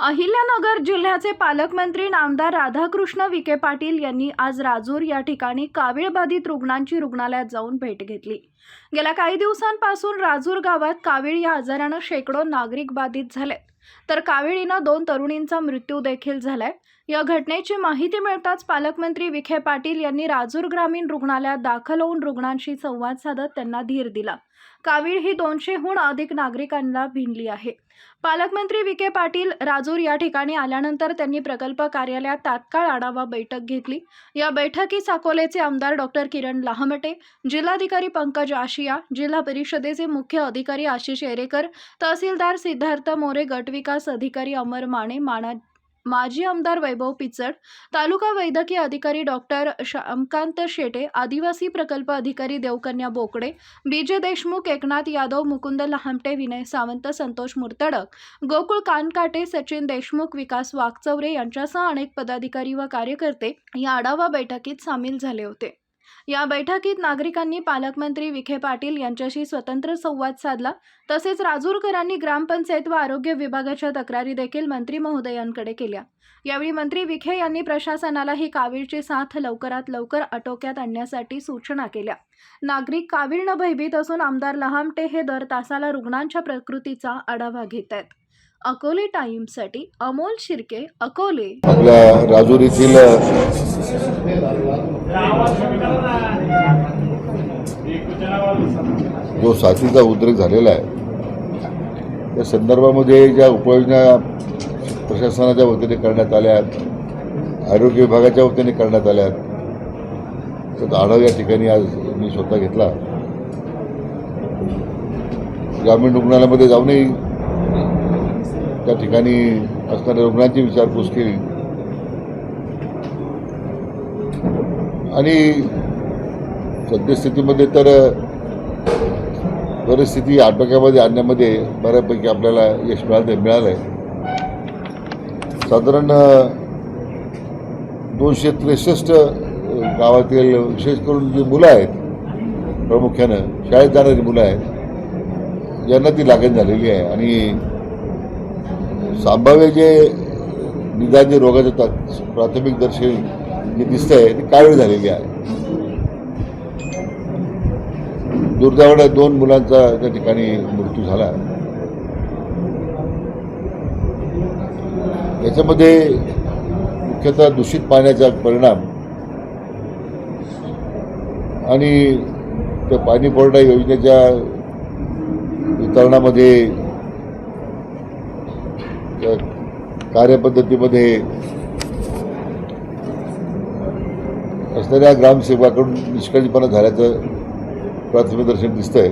अहिल्यानगर जिल्ह्याचे पालकमंत्री नामदार राधाकृष्ण विखे पाटील यांनी आज राजूर या ठिकाणी कावीळबाधित रुग्णांची रुग्णालयात जाऊन भेट घेतली. गेल्या काही दिवसांपासून राजूर गावात कावीळ या आजारानं शेकडो नागरिक बाधित झाले तर कावीळीनं दोन तरुणींचा मृत्यू देखील झालाय. या घटनेची माहिती मिळताच पालकमंत्री विखे पाटील यांनी राजूर ग्रामीण रुग्णालयात दाखल होऊन रुग्णांशी संवाद साधत त्यांना धीर दिला. कावीळ ही दोनशेहून अधिक नागरिकांना भिनली आहे. पालकमंत्री विखे पाटील राजूर या ठिकाणी आल्यानंतर त्यांनी प्रकल्प कार्यालयात तात्काळ आढावा बैठक घेतली. या बैठकीत अकोलेचे आमदार डॉक्टर किरण लहामटे जिल्हाधिकारी पंकज आशिया जिल्हा परिषदेचे मुख्य अधिकारी आशिष एरेकर तहसीलदार सिद्धार्थ मोरे गटविकास अधिकारी अमर माने माना माजी आमदार वैभव पिचड तालुका वैद्यकीय अधिकारी डॉक्टर श्यामकांत शेटे आदिवासी प्रकल्प अधिकारी देवकन्या बोकडे बीजे देशमुख एकनाथ यादव मुकुंद लहामटे विनय सावंत संतोष मुर्तडक गोकुळ कानकाटे सचिन देशमुख विकास वाकचौरे यांच्यासह अनेक पदाधिकारी व कार्यकर्ते या आढावा बैठकीत सामील झाले होते. या बैठकीत नागरिकांनी पालकमंत्री विखे पाटील यांच्याशी स्वतंत्र संवाद साधला. तसेच राजूरकरांनी ग्रामपंचायत व आरोग्य विभागाच्या तक्रारी देखील मंत्री महोदयांकडे केल्या. यावेळी मंत्री विखे यांनी प्रशासनाला ही कावीळची साथ लवकरात लवकर आटोक्यात आणण्यासाठी सूचना केल्या. नागरिक कावीळनं भयभीत असून आमदार लहामटे हे दर तासाला रुग्णांच्या प्रकृतीचा आढावा घेत आहेत. अकोले टाइम्ससाठी अमोल शिर्के अकोले. आपल्या राजूर येथील जो साथीचा उद्रेक झालेला आहे त्या संदर्भामध्ये ज्या उपाययोजना प्रशासनाच्या वतीने करण्यात आल्या आहेत आरोग्य विभागाच्या वतीने करण्यात आल्या आहेत तर आढावा या ठिकाणी आज मी स्वतः घेतला. ग्रामीण रुग्णालयामध्ये जाऊनही त्या ठिकाणी असणाऱ्या रुग्णांची विचारपूस केली. आणि सद्यस्थितीमध्ये तर परिस्थिती आटोक्यामध्ये आणण्यामध्ये बऱ्यापैकी आपल्याला यश मिळालं मिळालं आहे साधारण दोनशे त्रेसष्ट गावातील विशेष करून जी मुलं आहेत प्रामुख्यानं शाळेत जाणारी मुलं आहेत यांना ती लागण झालेली आहे. आणि संभाव्य जे निदान जे रोगाचे प्राथमिक दर्शन जे दिसतंय ती काळी झालेली आहे. दुर्दैवाने दोन मुलांचा त्या ठिकाणी मृत्यू झाला. याच्यामध्ये मुख्यतः दूषित पाण्याचा परिणाम आणि त्या पाणी पुरवठा योजनेच्या वितरणामध्ये कार्यपद्धतीमध्ये असणाऱ्या ग्रामसेवकाकडून निष्काळजीपणा झाल्याचं प्राथमिक दर्शन आहे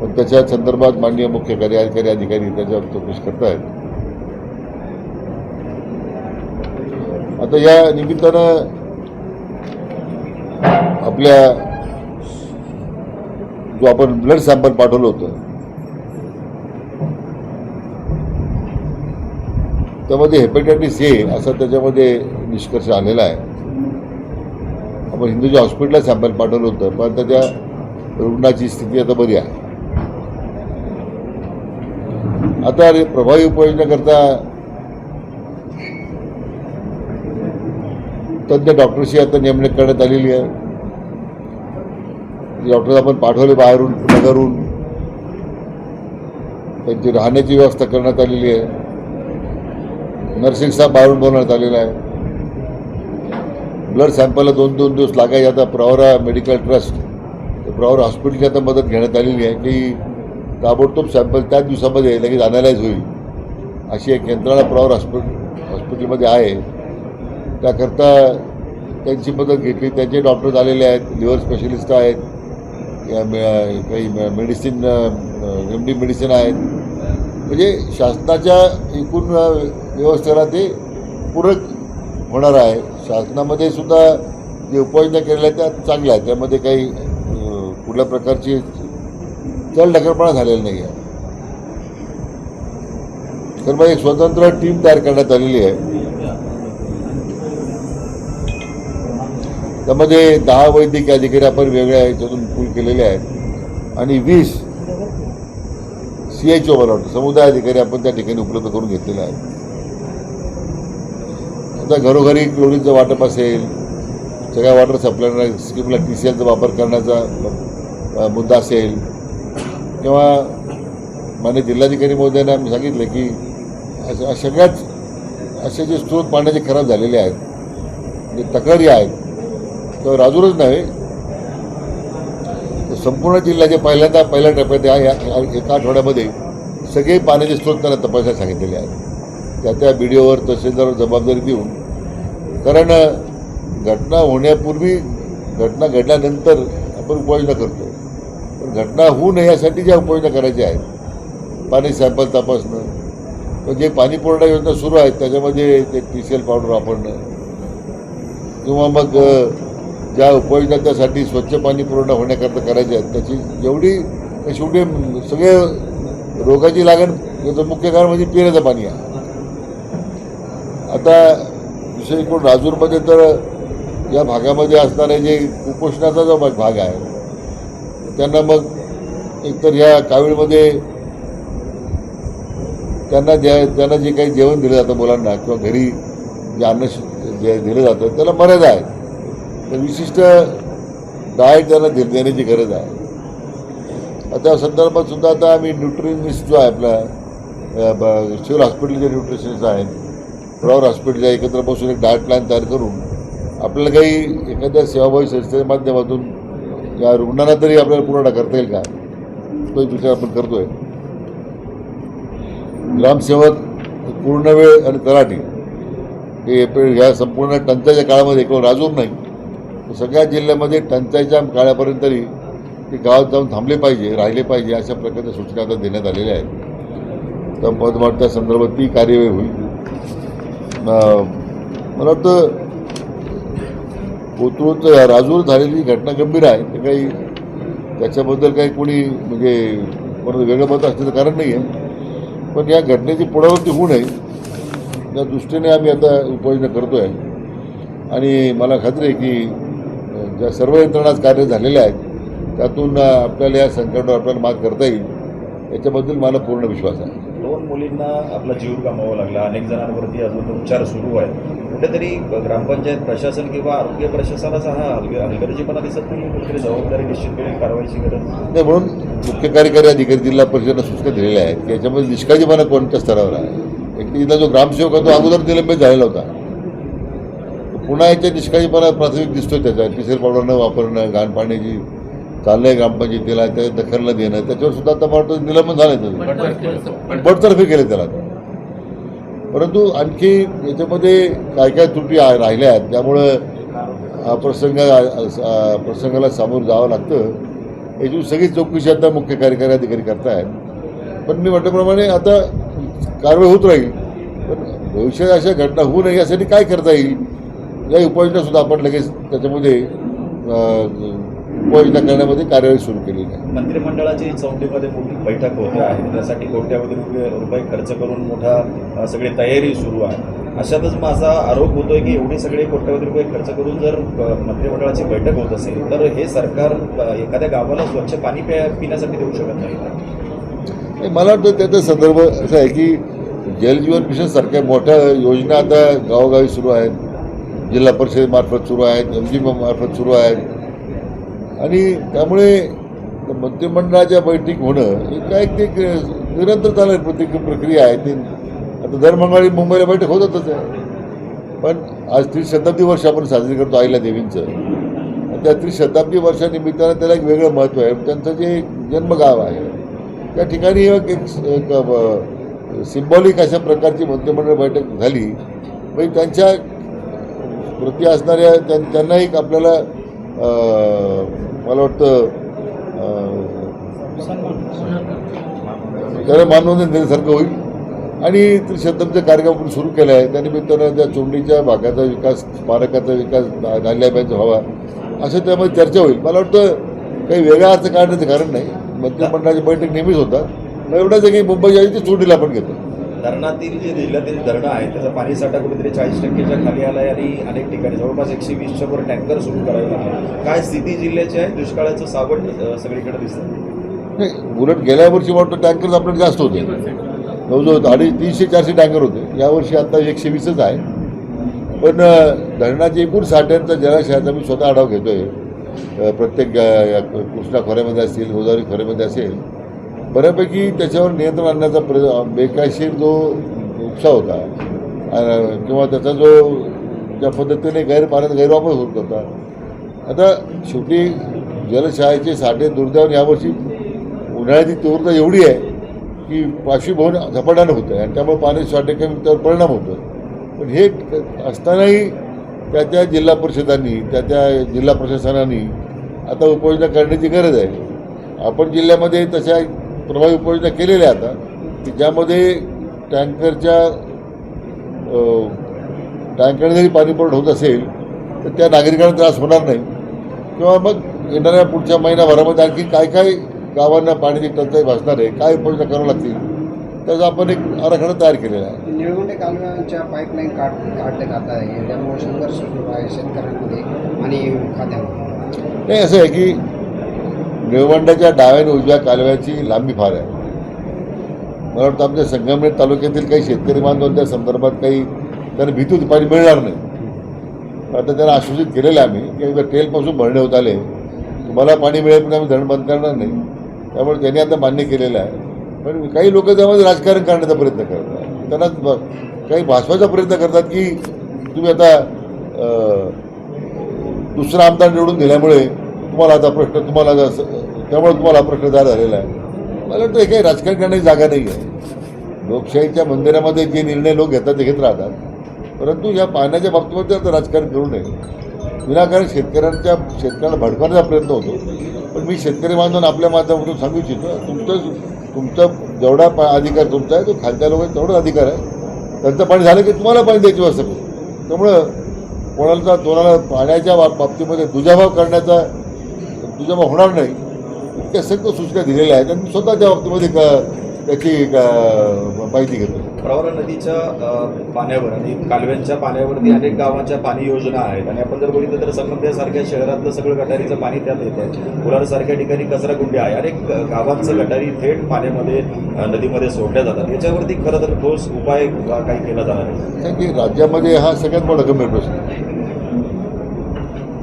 पण त्याच्या संदर्भात माननीय मुख्य कार्यकारी अधिकारी त्याच्यावर चौकशी करतायत. आता या निमित्तानं आपल्या जो आपण ब्लड सॅम्पल पाठवलं होतं त्यामध्ये हेपेटायटिस ए असा त्याच्यामध्ये निष्कर्ष आलेला आहे. आपण हिंदूच्या हॉस्पिटलला सॅम्पल पाठवलं होतं पण आता त्या रुग्णाची स्थिती आता बरी आहे. आता प्रभावी उपाययोजनाकरता तज्ज्ञ डॉक्टरशी आता नेमणूक करण्यात आलेली आहे. डॉक्टर आपण पाठवले बाहेरून नगरून त्यांची राहण्याची व्यवस्था करण्यात आलेली आहे. नर्सिंग स्टाफ बाहेरून बोलवण्यात आलेला आहे. ब्लड सॅम्पलला दोन दोन दिवस लागायचे. आता प्रवरा मेडिकल ट्रस्ट प्रवरा हॉस्पिटलची आता मदत घेण्यात आलेली आहे की ताबडतोब सॅम्पल त्याच दिवसामध्ये लगेच अनालाइज होईल. अशी एक यंत्रणा प्रवर हॉस्पिटल हॉस्पिटलमध्ये आहे. त्याकरता त्यांची मदत घेतली. त्यांचे डॉक्टर्स आलेले आहेत लिव्हर स्पेशलिस्ट आहेत. या काही मेडिसिन एम डी मेडिसिन आहेत. म्हणजे शासनाच्या एकूण व्यवस्थेला ते पूरक होणार आहे. शासनामध्ये सुद्धा जे उपाययोजना केलेल्या आहेत त्या चांगल्या आहेत. त्यामध्ये काही कुठल्या प्रकारची चल ढकलपणा झालेला नाही आहे. तर मग एक स्वतंत्र टीम तयार करण्यात आलेली आहे. त्यामध्ये दहा वैद्यकीय अधिकारी आपण वेगळ्या याच्यातून पूल केलेले आहेत. आणि वीस सी एच ओ मला वाटतं. समुदाय अधिकारी आपण त्या ठिकाणी उपलब्ध करून घेतलेले आहेत. आता घरोघरी क्लोरीनचं वाटप असेल सगळ्या वॉटर सप्लाय स्कीमला टी सी एलचा वापर करण्याचा मुद्दा असेल किंवा मान्य जिल्हाधिकारी महोदयांना मी सांगितलं की अशा सगळ्याच असे जे स्रोत पाण्याचे खराब झालेले आहेत जे तक्रारी आहेत तर राजूरच नव्हे तर संपूर्ण जिल्ह्याचे पहिल्यांदा पहिल्या टप्प्यात या एका आठवड्यामध्ये सगळे पाण्याचे स्रोत त्यांना तपासायला सांगितलेले आहेत. त्या त्या बी ओवर तहसीलदार जबाबदारी देऊन कारण घटना होण्यापूर्वी घटना घडल्यानंतर आपण उपाययोजना करतो. पण घटना होऊ नये यासाठी ज्या उपाययोजना करायच्या आहेत पाणी सॅम्पल तपासणं पण जे पाणी पुरवठा योजना सुरू आहेत त्याच्यामध्ये ते पी सी एल पावडर वापरणं किंवा मग ज्या उपाययोजना त्यासाठी स्वच्छ पाणी पुरवठा होण्याकरता करायच्या आहेत त्याची जेवढी शेवटी सगळे रोगाची लागण याचं मुख्य कारण म्हणजे पिण्याचं पाणी आहे. आता विशेष एकूण राजूरमध्ये तर या भागामध्ये असणारे जे कुपोषणाचा जो भाग आहे त्यांना मग एकतर ह्या कावीळमध्ये त्यांना ज्या त्यांना जे काही जेवण दिलं जातं मुलांना किंवा घरी जे अन्न जे दिलं जातं त्याला मर्यादा आहे. तर विशिष्ट डाएट त्यांना दे देण्याची गरज आहे. त्या संदर्भात सुद्धा आता आम्ही न्यूट्रिनिस्ट जो आहे आपला अ, हॉस्पिटल जे हॉस्पिटलचे न्यूट्रिशनिस्ट आहेत. प्रॉवर हॉस्पिटलच्या एकत्र बसून एक डायट प्लॅन तयार करून आपल्याला काही एखाद्या सेवाभावी संस्थेच्या माध्यमातून या रुग्णांना तरी आपल्याला पुरवठा करता येईल का? तो एक विचार आपण करतोय. ग्रामसेवक पूर्ण वेळ आणि तलाठी हे एप्रिल ह्या संपूर्ण टंचाईच्या काळामध्ये केवळ राजूर नाही. सगळ्या जिल्ह्यामध्ये टंचाईच्या काळापर्यंत तरी ते गावात जाऊन थांबले पाहिजे राहिले पाहिजे अशा प्रकारच्या सूचना आता देण्यात आलेल्या आहेत. तर मला त्या संदर्भात ती कार्यवाही होईल. मला वाटतं कोथरूड राजूर झालेली घटना गंभीर आहे. ते काही त्याच्याबद्दल काही कोणी म्हणजे कोणाचं वेगळं मत असण्याचं कारण नाही आहे पण या घटनेची पुनरावृत्ती होऊ नये त्या दृष्टीने आम्ही आता उपाययोजना करतो आहे आणि मला खात्री आहे की ज्या सर्व यंत्रणा कार्य झालेल्या आहेत त्यातून आपल्याला या संकटावर आपल्याला मात करता येईल. याच्याबद्दल मला पूर्ण विश्वास आहे. दोन मुलींना आपला जीव गमावा लागला. अनेक जणांवरती अजून उपचार सुरू आहे कुठेतरी ग्रामपंचायत प्रशासन किंवा आरोग्य प्रशासनाचा हा हलग- हलगर्जीपणा दिसत नाही कुठेतरी जबाबदारी निश्चित कारवाईची गरज नाही म्हणून मुख्य कार्यकारी अधिकारी जिल्हा परिषदेला सूचना दिलेल्या आहेत की याच्यामध्ये निष्काळजीपणा कोणत्या स्तरावर आहे? एक तिथला जो ग्रामसेवक आहे तो अगोदर निलंबित झालेला होता. पुन्हा याच्या निष्काळजीपणा प्राथमिक दिसतोय त्याचा. पिसेल पावडर न वापरणं घाण पाण्याची चाललंय ग्रामपंचायतीला त्याच्यात दखल न देणं त्याच्यावर सुद्धा आता मला वाटतं निलंबन झालं बडतर्फी केले त्याला. परंतु आणखी याच्यामध्ये काय काय त्रुटी राहिल्या आहेत. त्यामुळं हा प्रसंग प्रसंगाला सामोरं जावं लागतं. याची सगळी चौकशी आता मुख्य कार्यकारी अधिकारी करतायत. पण मी म्हटल्याप्रमाणे आता कारवाई होत राहील. पण भविष्यात अशा घटना होऊ नये यासाठी काय करता येईल? या उपाययोजना सुद्धा आपण लगेच त्याच्यामध्ये उपाययोजना करण्यामध्ये कार्यवाही सुरू केलेली आहे. मंत्रिमंडळाची चौंडीमध्ये मोठी बैठक होते आहे. त्यासाठी कोट्यावधी रुपये खर्च करून मोठा सगळी तयारी सुरू आहे. अशातच माझा आरोप होतोय की एवढी सगळे कोट्यावधी रुपये खर्च करून जर मंत्रिमंडळाची बैठक होत असेल तर हे सरकार एखाद्या गावाला स्वच्छ पाणी प्या पिण्यासाठी देऊ शकत नाही नाही, मला वाटतं त्याचा संदर्भ असा आहे की जलजीवन मिशन सारख्या मोठ्या योजना आता गावोगावी सुरू आहेत. जिल्हा परिषदेमार्फत सुरू आहेत एम जी मार्फत सुरू आहेत. आणि त्यामुळे मंत्रिमंडळाच्या बैठक होणं हे काय ते निरंतर चालू प्रत्येक प्रक्रिया आहे. ती आता दर मंगळवारी मुंबईला बैठक होतच आहे. पण आज त्रिशताब्दी वर्ष आपण साजरी करतो आईला देवींचं. आणि त्या त्रिशताब्दी वर्षानिमित्तानं त्याला एक वेगळं महत्त्व आहे. त्यांचं जे जन्मगाव आहे त्या ठिकाणी एक एक सिम्बॉलिक अशा प्रकारची मंत्रिमंडळ बैठक झाली. म्हणजे त्यांच्या प्रती असणाऱ्या त्यां एक आपल्याला मला वाटतं त्याला मानवंदन देण्यासारखं होईल. आणि त्रिशतमचा कार्यक्रम आपण सुरू केला आहे. त्यानिमित्तानं त्या चोंडीच्या भागाचा विकास स्मारकाचा विकास ना- नाल्याबाईचा व्हावा असं त्यामध्ये चर्चा होईल. मला वाटतं काही वेगळा अर्थ काढण्याचं कारण नाही. मंत्रिमंडळाची बैठक नेहमीच होतात. मग एवढंच आहे की मुंबई जायची चोंडीला आपण घेतो. धरणातील जे जिल्ह्यातील धरणं आहे त्याचा पाणी साठा कुठेतरी चाळीस टक्केच्या खाली आला आहे आणि अनेक ठिकाणी जवळपास एकशे वीसच्या वर टँकर सुरू करावे लागले. काय स्थिती जिल्ह्याची आहे? दुष्काळाचं सावट सगळीकडे दिसतं नाही उलट गेल्या वर्षी वाटतं टँकर आपल्याकडे जास्त होते. जवळजवळ अडीच तीनशे चारशे टँकर होते. यावर्षी आता एकशे वीसच आहे. पण धरणाचे एकूण साठ्यांचा जलाशयाचा मी स्वतः आढावा घेतो आहे प्रत्येक कृष्णा खोऱ्यामध्ये असतील गोदावरी खोऱ्यामध्ये असेल बऱ्यापैकी त्याच्यावर नियंत्रण आणण्याचा प्र बेकायशीर जो उपसा होता किंवा त्याचा जो ज्या पद्धतीने गैरपाण्याचा गैरवापर होत होता. आता शेवटी जलशाळेचे साठे दुर्दैवाने यावर्षी उन्हाळ्याची तीव्रता एवढी आहे की पाशवीभवन झपाट्यानं होतं आहे आणि त्यामुळे पाणी साठे कमी त्यावर परिणाम होतो पण हे असतानाही त्या त्या जिल्हा परिषदांनी त्या त्या जिल्हा प्रशासनाने आता उपाययोजना करण्याची गरज आहे. आपण जिल्ह्यामध्ये तशा प्रभावी उपाययोजना केलेल्या आता की ज्यामध्ये टँकरच्या टँकरने जरी पाणी पुरवठा होत असेल तर त्या नागरिकांना त्रास होणार नाही. किंवा मग येणाऱ्या पुढच्या महिनाभरामध्ये आणखी काय काय गावांना पाण्याची टंचाई भासणार आहे काय उपाययोजना करावं लागतील त्याचा आपण एक आराखडा तयार केलेला आहे. निळवंडे कालव्यांच्या पाईपलाईन काढ काढले जात आहे त्यामुळे संघर्ष सुरू आहे शेतकऱ्यांमध्ये आणि खात्यामध्ये. नाही असं आहे की निळवंडाच्या डाव्या आणि उजव्या कालव्याची लांबी फार आहे. मला वाटतं आमच्या संगमनेर तालुक्यातील काही शेतकरी बांधव त्या संदर्भात काही त्यांना भीती पाणी मिळणार नाही. आता त्यांना आश्वासित केलेलं आहे आम्ही की एकदा टेलपासून भरणे होत आले. तुम्हाला पाणी मिळेल पण आम्ही धरण बंद करणार नाही. त्यामुळे त्यांनी आता मान्य केलेलं आहे. पण काही लोक त्यामध्ये राजकारण करण्याचा प्रयत्न करतात. त्यांना काही भासवायचा प्रयत्न करतात की तुम्ही आता दुसरा आमदार निवडून दिल्यामुळे तुम्हाला आता प्रश्न तुम्हाला त्यामुळे तुम्हाला प्रश्न तयार झालेला आहे. मला वाटतं हे काही राजकारण करण्याची जागा नाही आहे. लोकशाहीच्या मंदिरामध्ये जे निर्णय लोक घेतात ते घेत राहतात. परंतु या पाण्याच्या बाबतीमध्ये आता राजकारण करू नये. विनाकारण शेतकऱ्यांच्या शेतकऱ्याला भडकवण्याचा प्रयत्न होतो. पण मी शेतकरी बांधून आपल्या माध्यमातून सांगू इच्छितो तुमचं तुमचा जेवढा पा अधिकार तुमचा आहे तो खालच्या लोकांचा तेवढाच अधिकार आहे. त्यांचं पाणी झालं की तुम्हाला पाणी द्यायची व्यवस्था करू. त्यामुळं कोणाला कोणाला पाण्याच्या बाबतीमध्ये दुजाभाव करण्याचा दुजाभाव होणार नाही. इतक्या सक्त सूचना दिलेल्या आहेत आणि मी स्वतः त्या बाबतीमध्ये क त्याची क- माहिती घेतो प्रवरा नदीच्या पाण्यावर आणि कालव्यांच्या पाण्यावरती अनेक गावांच्या पाणी योजना आहेत. आणि आपण जर बघितलं तर संगमनेरसारख्या शहरातलं सगळं गटारीचं पाणी त्यात येतं कुलारसारख्या ठिकाणी कचराकुंडी आहे. अनेक गावांचं गटारी थेट पाण्यामध्ये नदीमध्ये सोडल्या जातात. याच्यावरती खरं तर ठोस उपाय काही केला जाणार आहे? की राज्यामध्ये हा सगळ्यात मोठा गंभीर प्रश्न आहे.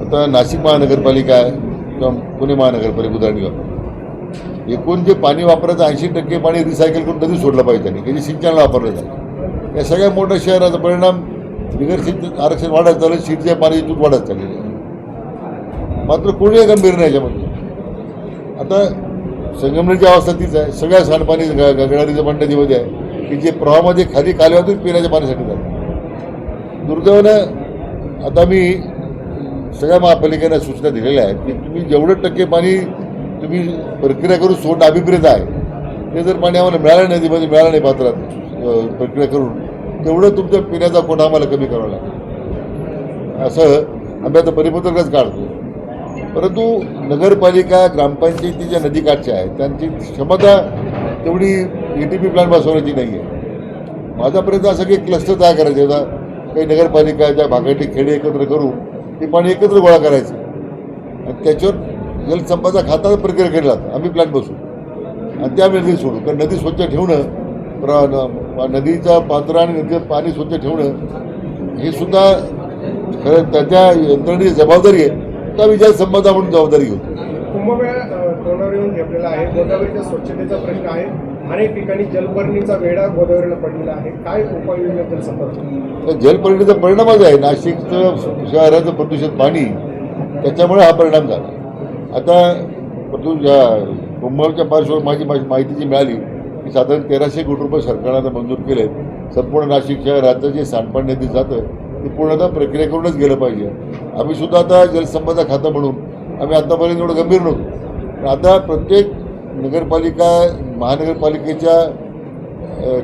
आता नाशिक महानगरपालिका आहे. किंवा पुणे महानगरपालिका उदाहरण एकूण जे पाणी वापरायचं ऐंशी टक्के पाणी रिसायकल करून नदी सोडलं पाहिजे त्यांनी. की जे सिंचनाला वापरलं जाईल या सगळ्या मोठ्या शहराचा परिणाम बिगर सिंचन आरक्षण वाढत चाललं सीटच्या पाण्याची तूट वाढत चाललेली आहे. मात्र कोणी गंभीर नाही याच्यामध्ये. आता संगमनेरची अवस्था तीच आहे. सगळ्या सांडपाणी ग- गगडारीचं पण नदीमध्ये आहे की जे प्रवाहामध्ये खाली कालव्यातून पिण्याच्या पाण्यासाठी जातं दुर्दैवानं आता मी सगळ्या महापालिकेनं सूचना दिलेल्या आहेत की तुम्ही जेवढं टक्के पाणी तुम्ही प्रक्रिया करून सोडणं अभिप्रेत आहे ते जर पाणी आम्हाला मिळालं नाही नदीमध्ये म्हणजे मिळालं नाही पात्रात प्रक्रिया करून तेवढं तुमच्या पिण्याचा कोटा आम्हाला कमी करावा लागेल. असं आम्ही आता परिपत्रकच काढतो. परंतु नगरपालिका ग्रामपंचायती ज्या नदीकाठच्या आहेत त्यांची क्षमता तेवढी ए टी पी प्लॅन बसवण्याची नाही आहे माझा प्रयत्न असा की क्लस्टर तयार करायचे होता काही नगरपालिका ज्या भागाटी खेडे एकत्र करून ते पाणी एकत्र गोळा करायचं. आणि त्याच्यावर जलसंपाचा खात्याचा प्रक्रिया केला. जातो आम्ही प्लॅन बसू आणि त्यावेळी नदी सोडू. कारण नदी स्वच्छ ठेवणं प्र नदीचा पात्र आणि नदीचं पाणी स्वच्छ ठेवणं हे सुद्धा खरं त्याच्या यंत्रणेची जबाबदारी आहे. त्या विचार जलसंपदा म्हणून जबाबदारी घेऊ. कुंभमेळा तोंडावर येऊन घेतलेला आहे. गोदावरीच्या स्वच्छतेचा प्रश्न आहे. अनेक ठिकाणी जलपर्णीचा वेढा गोदावरीला पडलेला आहे. काय उपाययोजना जलसंपदा जलपर्णीचा परिणामच आहे नाशिकचं शहराचं प्रदूषित पाणी त्याच्यामुळे हा परिणाम झाला. आता प्रदू या पार्श्वभूमीवर माझी माझी माहिती जी मिळाली की साधारण तेराशे कोटी रुपये सरकारनं मंजूर केले संपूर्ण नाशिक शहराचं जे सांडपाणी नदी जातं ते पूर्णतः प्रक्रिया करूनच गेलं पाहिजे. आम्ही सुद्धा आता जलसंपदा खातं म्हणून आम्ही आत्तापर्यंत एवढं गंभीर नव्हतो. पण आता प्रत्येक नगरपालिका महानगरपालिकेच्या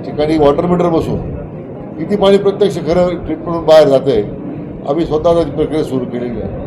ठिकाणी वॉटर मीटर बसून किती पाणी प्रत्यक्ष खरं ट्रीटमेंटून बाहेर जात आहे आम्ही स्वतःच प्रक्रिया सुरू केलेली आहे.